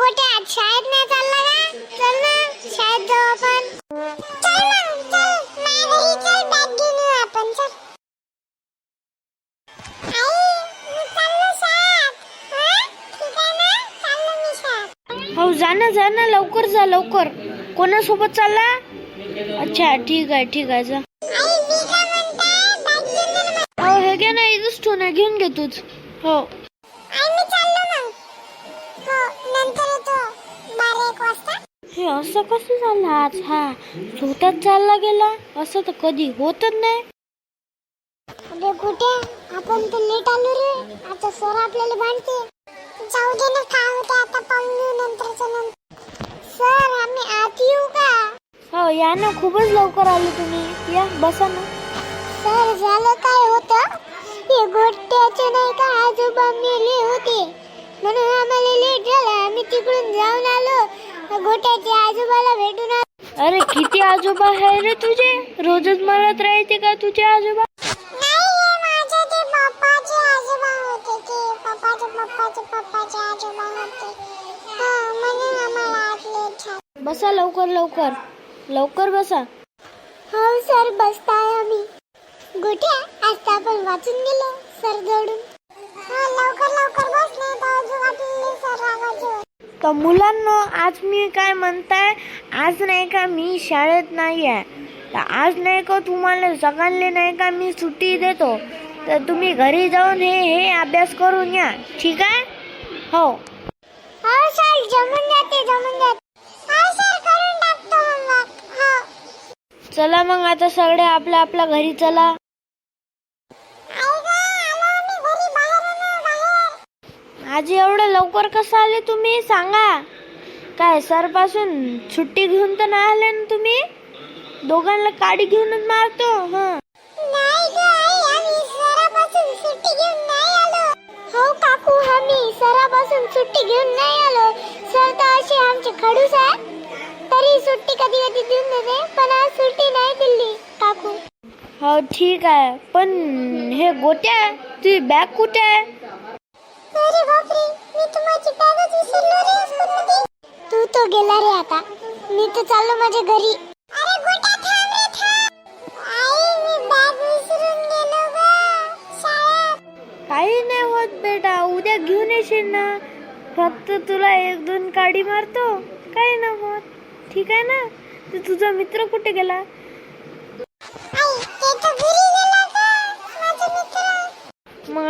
गोट्या आज शाळेत नाही चालला का? चल ना शाळेत जाऊ आपण. चल मग चल. माझ्या चल बॅग घेऊन येऊ आपण. चल. हा? हो जा ना जा ना. लवकर जा लवकर. कोणासोबत चालला? अच्छा ठीक आहे ठीक आहे जा. हो हे घे ना इथंच ठेवून घेऊन घे तूच. हो. हे असं कसं झालं आज? हा स्वतःच चालला गेला. असं तर कधी होतच नाही. अबे कुठे आपण तर लेट आलो रे. आता सर आपल्याला भांडते जाऊ दे ना काय होते आता पाहून घेऊ नंतरचं नंतर. सर आम्ही आत येऊ का? हो या ना. खूपच लवकर आले तुम्ही. या बसा ना. सर झालं काय होतं? हे गोट्याचे नाही का आजोबा मेले होते. म्हणून आम्हाला लेट झालं. आम्ही तिकडून जाऊन आलो गोट्याचे आजोबाला भेटून अरे किती आजोबा आहे रे तुझे? रोजच म्हणत राहायचे का तुझे आजोबा? नाही हे माझे ते पप्पाचे आजोबा होते ते. पप्पाचे पप्पाचे पप्पाचे आजोबा होते. हा म्हणून आम्हाला झालं. बसा लवकर लवकर. लवकर बसा. हो सर बसताय आम्ही. गोट्या आज तर आपण वाचून गेलो सर जवळून तर मुलांना आज मी काय म्हणताय? आज नाही का मी शाळेत नाही आहे तर आज नाही का तुम्हाला सगळ्यांना नाही का मी सुट्टी देतो? तर तुम्ही घरी जाऊन हे हे अभ्यास करून या. ठीक आहे? हो. हो सर जमून जाते जमून जाते. हो हो. चला मग आता सगळे आपल्या आपल्या घरी चला आई गं, आलो आम्ही घरी बाहेर आलो बाहेर आज एवढं लवकर कसं आले तुम्ही? सांगा. काय सरपासून सुट्टी घेऊन तर नाही आले ना तुम्ही? दोघांना काडी घेऊनच मारतो हं. नाही ग आई आम्ही सरापासून सुट्टी घेऊन नाही आलो. हो काकू आम्ही सरापासून सुट्टी घेऊन नाही आलो. सर तर असे आमचे खडूस आहे तरी सुट्टी कधी कधी देऊन देते पण आज सुट्टी नाही दिली काकू. हो ठीक आहे. पण हे गोट्या तुझी बॅग कुठे आहे? बापरे मी बॅगच विसरलो रे स्कूलमध्ये तू तो गेला रे आता. मी तर चाललो माझ्या घरी. अरे गोट्या थांब रे थांब. आई मी बॅग विसरून गेलो ग. शाळेत. काही नाही होत बेटा उद्या घेऊन येशील ना. फक्त तुला एक दोन काडी मारतो. काही ना होत. ठीक आहे ना? तर तुझा मित्र कुठे गेला?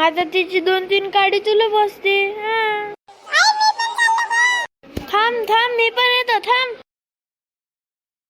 आता तिची दोन तीन काडी तुला बसते. हा. थांब थांब मी पण येतो थांब.